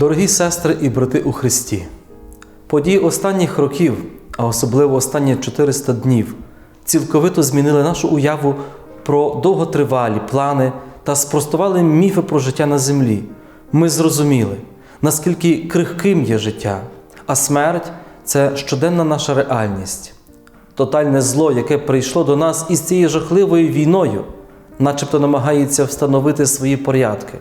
Дорогі сестри і брати у Христі, події останніх років, а особливо останні 400 днів, цілковито змінили нашу уяву про довготривалі плани та спростували міфи про життя на землі. Ми зрозуміли, наскільки крихким є життя, а смерть це щоденна наша реальність. Тотальне зло, яке прийшло до нас із цією жахливою війною, начебто намагається встановити свої порядки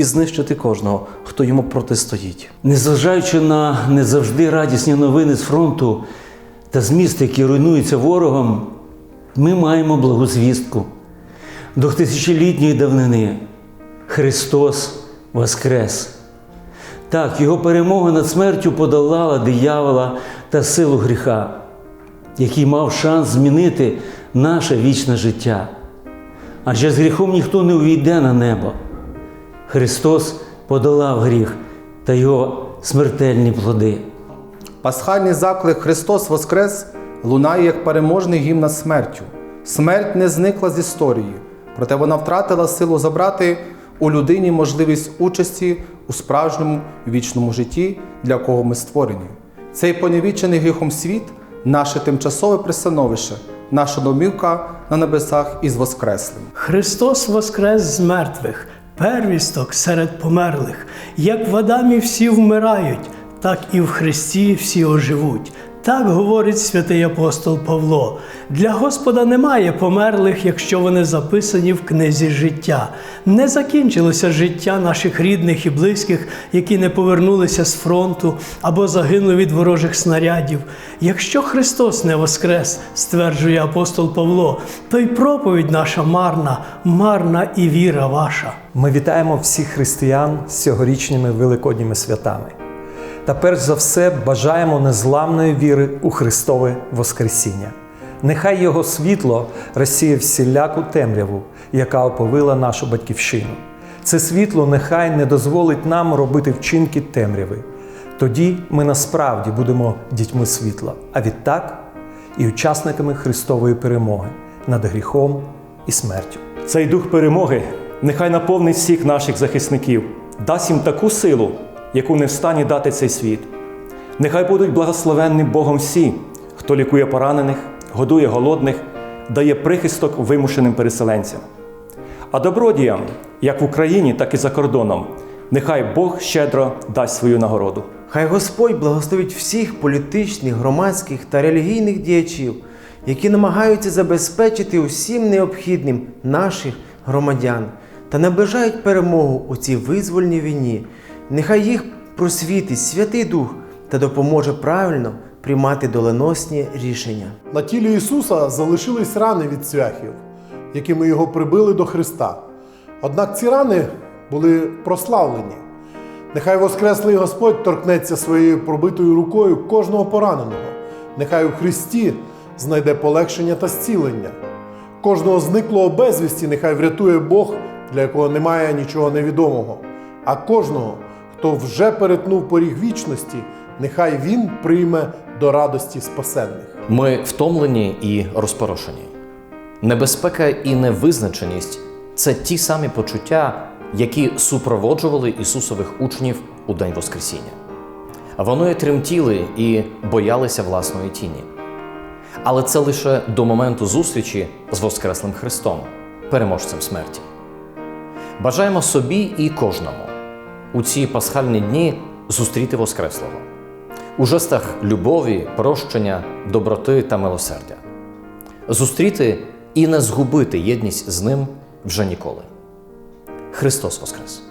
і знищити кожного, хто йому протистоїть. Незважаючи на не завжди радісні новини з фронту та з міст, які руйнуються ворогом, ми маємо благу звістку. До тисячолітньої давнини Христос Воскрес. Так, Його перемога над смертю подолала диявола та силу гріха, який мав шанс змінити наше вічне життя. Адже з гріхом ніхто не увійде на небо. Христос подолав гріх та його смертельні плоди. Пасхальний заклик Христос Воскрес лунає як переможний гімн над смертю. Смерть не зникла з історії, проте вона втратила силу забрати у людині можливість участі у справжньому вічному житті, для кого ми створені. Цей поневічений гріхом світ наше тимчасове пристановище, наша домівка на небесах із Воскреслим. Христос воскрес з мертвих, первісток серед померлих. Як в Адамі всі вмирають, так і в Христі всі оживуть. Так говорить святий апостол Павло. Для Господа немає померлих, якщо вони записані в книзі життя. Не закінчилося життя наших рідних і близьких, які не повернулися з фронту або загинули від ворожих снарядів. Якщо Христос не воскрес, стверджує апостол Павло, то й проповідь наша марна, марна і віра ваша. Ми вітаємо всіх християн з цьогорічними великодніми святами. Та перш за все бажаємо незламної віри у Христове Воскресіння. Нехай Його світло розсіє всіляку темряву, яка оповила нашу батьківщину. Це світло нехай не дозволить нам робити вчинки темряви. Тоді ми насправді будемо дітьми світла, а відтак і учасниками Христової перемоги над гріхом і смертю. Цей дух перемоги нехай наповнить всіх наших захисників, дасть їм таку силу, яку не встані дати цей світ. Нехай будуть благословенні Богом всі, хто лікує поранених, годує голодних, дає прихисток вимушеним переселенцям. А добродіям, як в Україні, так і за кордоном, нехай Бог щедро дасть свою нагороду. Хай Господь благословить всіх політичних, громадських та релігійних діячів, які намагаються забезпечити усім необхідним наших громадян та наближають перемогу у цій визвольній війні. Нехай їх просвітить Святий Дух та допоможе правильно приймати доленосні рішення. На тілі Ісуса залишились рани від цвяхів, якими його прибили до Христа. Однак ці рани були прославлені. Нехай Воскреслий Господь торкнеться своєю пробитою рукою кожного пораненого. Нехай у Христі знайде полегшення та зцілення. Кожного зниклого безвісті нехай врятує Бог, для якого немає нічого невідомого. А кожного, хто вже перетнув поріг вічності, нехай він прийме до радості спасенних. Ми втомлені і розпорошені. Небезпека і невизначеність це ті самі почуття, які супроводжували Ісусових учнів у День Воскресіння. Вони тремтіли і боялися власної тіні. Але це лише до моменту зустрічі з Воскреслим Христом, переможцем смерті. Бажаємо собі і кожному у ці пасхальні дні зустріти Воскреслого у жестах любові, прощення, доброти та милосердя. Зустріти і не згубити єдність з ним вже ніколи. Христос Воскрес!